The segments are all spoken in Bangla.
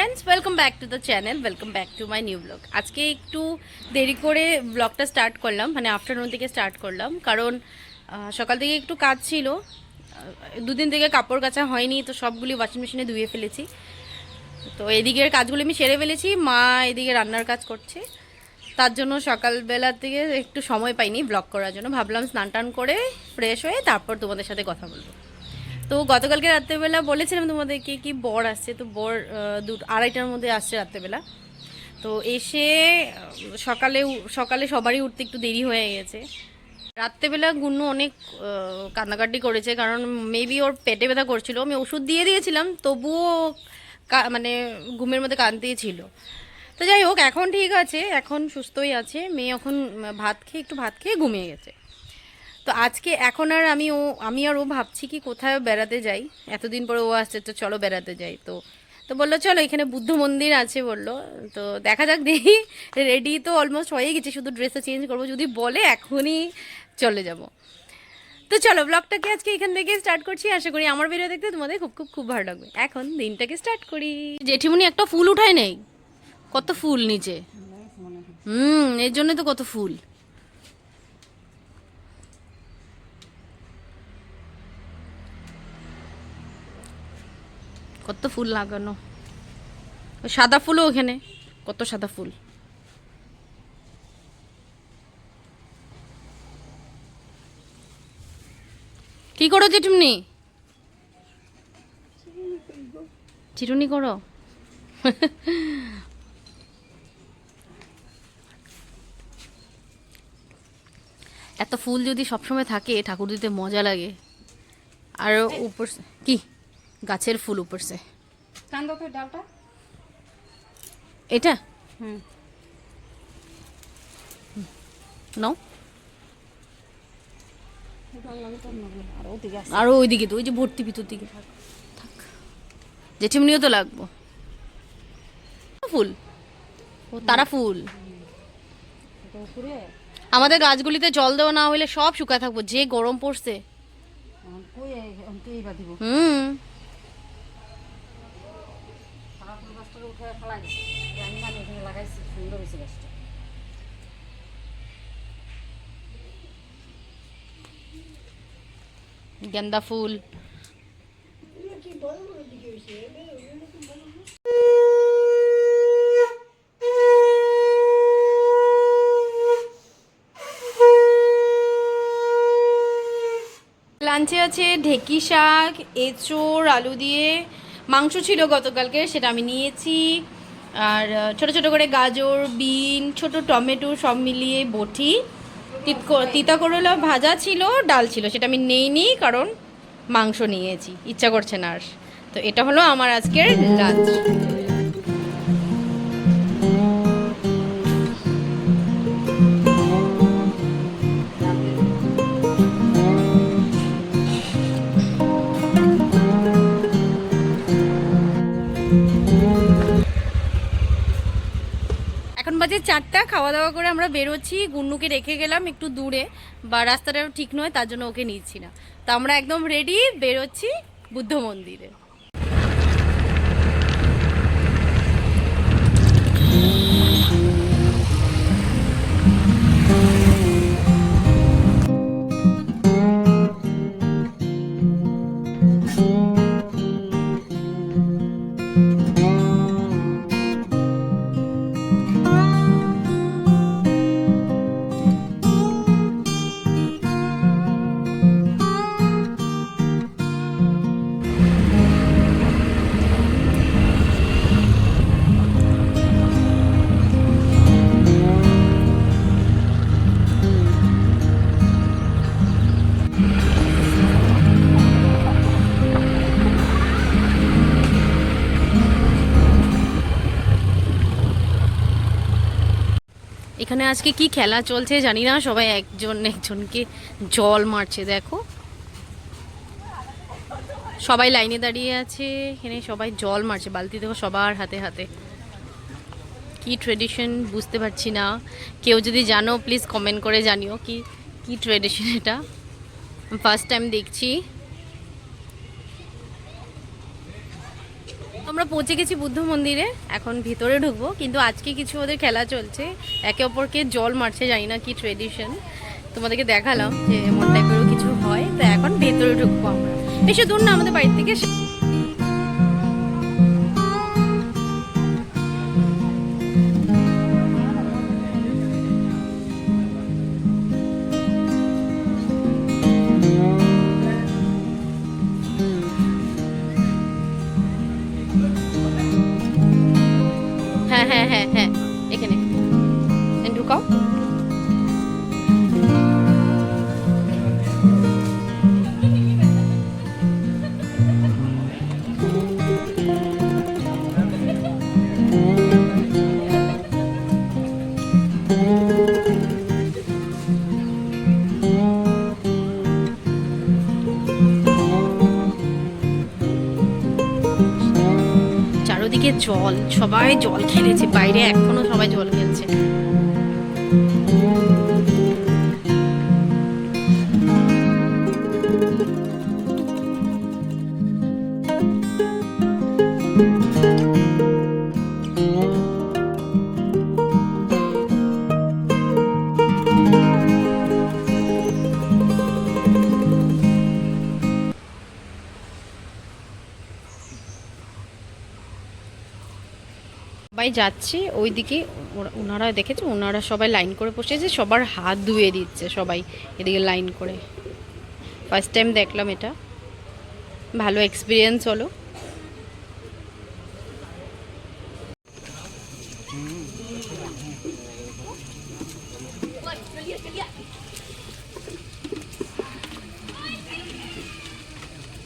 Friends welcome back to the channel welcome back to my new blog আজকে একটু দেরি করে ব্লগটা স্টার্ট করলাম মানে আফটারনুন থেকে স্টার্ট করলাম। কারণ সকাল থেকে একটু কাজ ছিল। দুদিন থেকে কাপড় কাচা হয়নি, তো সবগুলি ওয়াশিং মেশিনে ধুয়ে ফেলেছি। তো এদিকের কাজগুলো আমি সেরে ফেলেছি। মা এদিকে রান্নার কাজ করছে। তার জন্য সকালবেলা থেকে একটু সময় পাইনি ব্লগ করার জন্য। ভাবলাম স্নান টান করে ফ্রেশ হয়ে তারপর তোমাদের সাথে কথা বলব। তো গতকালকে রাত্রেবেলা বলেছিলাম তোমাদেরকে কি বর আসছে, তো বর দু, আড়াইটার মধ্যে আসছে রাত্রেবেলা। তো এসে সকালে সকালে সবারই উঠতে একটু দেরি হয়ে গেছে। রাত্রেবেলা গুন্নু অনেক কান্নাকাটি করেছে, কারণ মেবি ওর পেটে ব্যথা করছিল। আমি ওষুধ দিয়ে দিয়েছিলাম, তবুও মানে ঘুমের মধ্যে কাঁদতেই ছিল। তো যাই হোক, এখন ঠিক আছে, এখন সুস্থই আছে। মেয়ে এখন ভাত খেয়ে, একটু ভাত খেয়ে ঘুমিয়ে গেছে। তো আজকে এখন আর আমি ও, আমি আর ও ভাবছি কি কোথায় বেড়াতে যাই। এতদিন পরে ও আসছে, তো চলো বেড়াতে যাই। তো তো বলল, চলো, এখানে বুদ্ধ মন্দির আছে, বলল। তো দেখা যাক, দেখি। রেডি তো অলমোস্ট হয়ে গেছে, শুধু ড্রেসটা চেঞ্জ করব। যদি বলে, এখনই চলে যাব। তো চলো ব্লগটাকে আজকে এখান থেকে স্টার্ট করছি। আশা করি আমার ভিডিও দেখতে তোমাদের খুব খুব খুব ভালো লাগবে। এখন দিনটাকে স্টার্ট করি। জেঠিমুনি একটা ফুল উঠায় নেই? কত ফুল নিচে? হুম, এর জন্য তো কত ফুল। কত ফুল লাগানো। সাদা ফুলও ওখানে, কত সাদা ফুল। কি করো জেঠুমনি? চিরুনি করো। এত ফুল যদি সবসময় থাকে, ঠাকুর দিতে মজা লাগে। আর উপর কি? গাছের ফুল উপর সে তো ডালটা। এটা? হুম। নাও। আর ওইদিকে তো ওই যে ভর্তি ভিতর দিকে। থাক। জেঠিমনিও তো লাগবো। ফুল? তারা ফুল। আমাদের গাছগুলিতে জল দেওয়া না হলে সব শুকায় থাকব। যে গরম পড়ছে। হুম সারা দিছি। আমি মানে এখানে লাগাইছি, সুন্দর হয়েছে গাছটা। গেন্দা ফুল। লাঞ্চে আছে ঢেকি শাক, এঁচোড়, আলু দিয়ে মাংস ছিল গতকালকে, সেটা আমি নিয়েছি। আর ছোট ছোট করে গাজর, বিন, ছোট টমেটো সব মিলিয়ে বটি তিতা করলা ভাজা ছিল, ডাল ছিল, সেটা আমি নেইনি কারণ মাংস নিয়েছি, ইচ্ছা করছে না আর। তো এটা হলো আমার আজকের লাঞ্চ খাওয়া দাওয়া করে আমরা বেরোচ্ছি, গুন্নুকে রেখে গেলাম একটু দূরে, বা রাস্তাটা ঠিক নয়, তার জন্য ওকে নিচ্ছি না। তো আমরা একদম রেডি বেরোচ্ছি বুদ্ধ মন্দিরে এখানে আজকে কি খেলা চলছে জানি না, সবাই একজন একজনকে জল মারছে, দেখো। সবাই লাইনে দাঁড়িয়ে আছে, এখানে সবাই জল মারছে, বালতি দেখো সবার হাতে হাতে। কি ট্রেডিশন বুঝতে পারছি না। কেউ যদি জানো প্লিজ কমেন্ট করে জানিও কি কি ট্রেডিশন এটা। ফার্স্ট টাইম দেখছি। আমরা পৌঁছে গেছি বুদ্ধ মন্দিরে, এখন ভিতরে ঢুকবো, কিন্তু আজকে কিছু ওদের খেলা চলছে। একে অপরকে জল মারছে, জানি না কি ট্রেডিশন তোমাদেরকে দেখালাম যে এমন টাইপেরও কিছু হয়। তো এখন ভেতরে ঢুকবো আমরা। বেশি দূর না, আমাদের বাড়ির থেকে জল সবাই জল খেলেছে বাইরে এখনও সবাই জল খেলছে। সবাই যাচ্ছে, ওইদিকে ওরা- ওনারা দেখেছে ওনারা সবাই লাইন করে বসেছে, সবার হাত ধুয়ে দিচ্ছে সবাই এদিকে লাইন করে। ফার্স্ট টাইম দেখলাম এটা। ভালো এক্সপিরিয়েন্স হলো।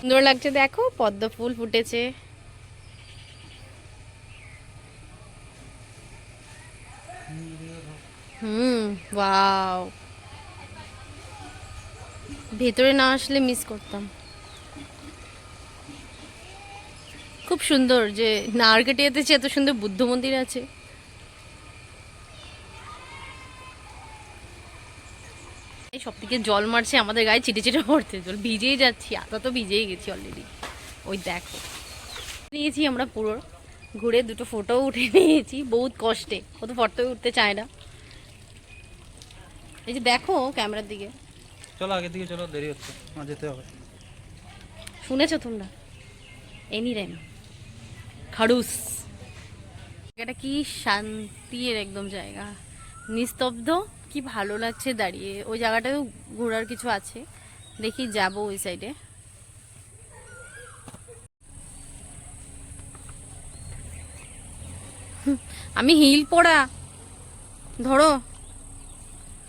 সুন্দর লাগছে, দেখো, পদ্ম ফুল ফুটেছে। হুম, ওয়াও। ভেতরে না আসলে মিস করতাম। খুব সুন্দর যে নারকেটিয়াতে যে এত সুন্দর বুদ্ধ মন্দির আছে। সব থেকে জল মারছে আমাদের গায়ে চিটে চিটে পড়ছে জল ভিজেই যাচ্ছি এত তো ভিজেই গেছি অলরেডি ওই দেখো। নিয়েছি আমরা পুরো। ঘুরে দুটো ফটো উঠে নিয়েছি বহুত কষ্টে। ও তো ফটো উঠতে চায় না। এই যে দেখো ক্যামেরার দিকে। চলো আগের দিকে চলো দেরি হচ্ছে আমার যেতে হবে। শুনেছো তোমরা? এনি টাইম খাড়ুস এটা কি শান্তির একদম জায়গা। নিস্তব্ধ কি ভালো লাগছে দাঁড়িয়ে। ওই জায়গাটাও ঘোরার কিছু আছে। দেখি যাব ওই সাইডে আমি হিল পড়া। ধরো।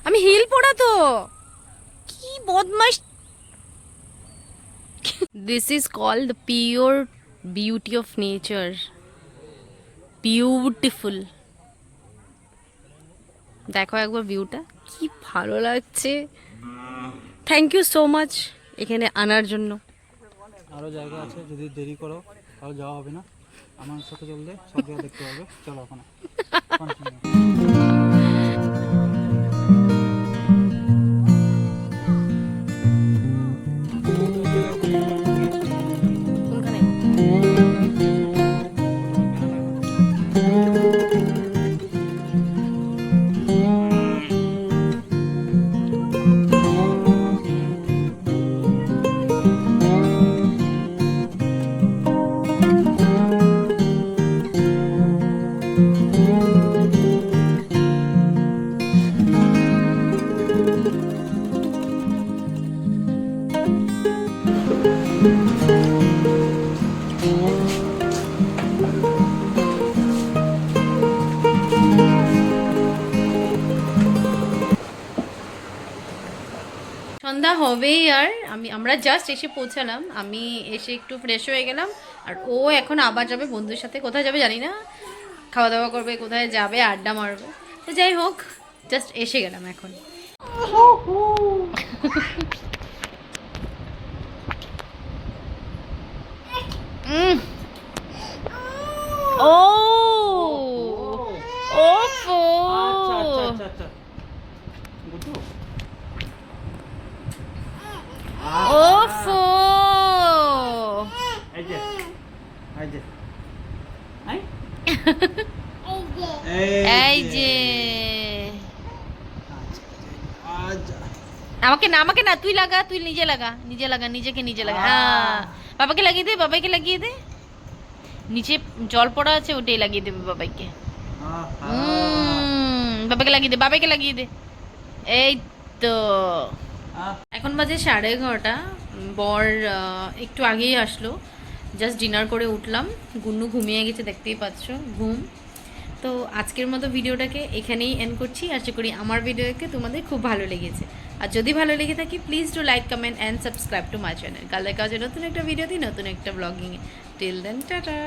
আমি হিল পড়া তো। কি বদমাস this is the pure beauty of nature. Beautiful. দেখো একবার ভিউটা কি ভালো লাগছে। থ্যাংক ইউ সো মাচ এখানে আনার জন্য। আরও জায়গা আছে, যদি দেরি করো, তাহলে যাওয়া হবে না। আমার সাথে চললে সব জায়গা দেখতে পাবে চলো ওখানে. হবেই আর আমি, আমরা জাস্ট এসে পৌঁছালাম। আমি এসে একটু ফ্রেশ হয়ে গেলাম। আর ও এখন আবার যাবে, বন্ধুর সাথে। কোথায় যাবে জানি না। খাওয়া দাওয়া করবে, কোথায় যাবে, আড্ডা মারবে। তো যাই হোক জাস্ট এসে গেলাম এখন। ও ওফো আচ্ছা আচ্ছা আচ্ছা আচ্ছা বুঝছ ওফো এই যে এই যে আই এই যে আচ্ছা আমাকে না আমাকে না তুই লাগা তুই নিজে লাগা নিজে লাগা নিজেকে নিজে লাগা হ্যাঁ। বাবাকে লাগিয়ে দে বাবাইকে লাগিয়ে দে। নিচে জল পড়া আছে ওটাই লাগিয়ে দেবে বাবাইকে। বাবাকে লাগিয়ে দে বাবাইকে লাগিয়ে দে। এই তো। এখন বাজে সাড়ে এগারোটা। বর একটু আগেই আসলো। জাস্ট ডিনার করে উঠলাম। গুন্নু ঘুমিয়ে গেছে দেখতেই পাচ্ছ। ঘুম। তো আজকের মতো ভিডিওটাকে এখানেই এন্ড করছি। আশা করি আমার ভিডিওকে তোমাদের খুব ভালো লেগেছে। আর যদি ভালো লেগে থাকে please to like comment and subscribe to my channel কাল দেখা হচ্ছে নতুন একটা ভিডিওতে, নতুন একটা ব্লগিংয়ে টিল দেন টাটা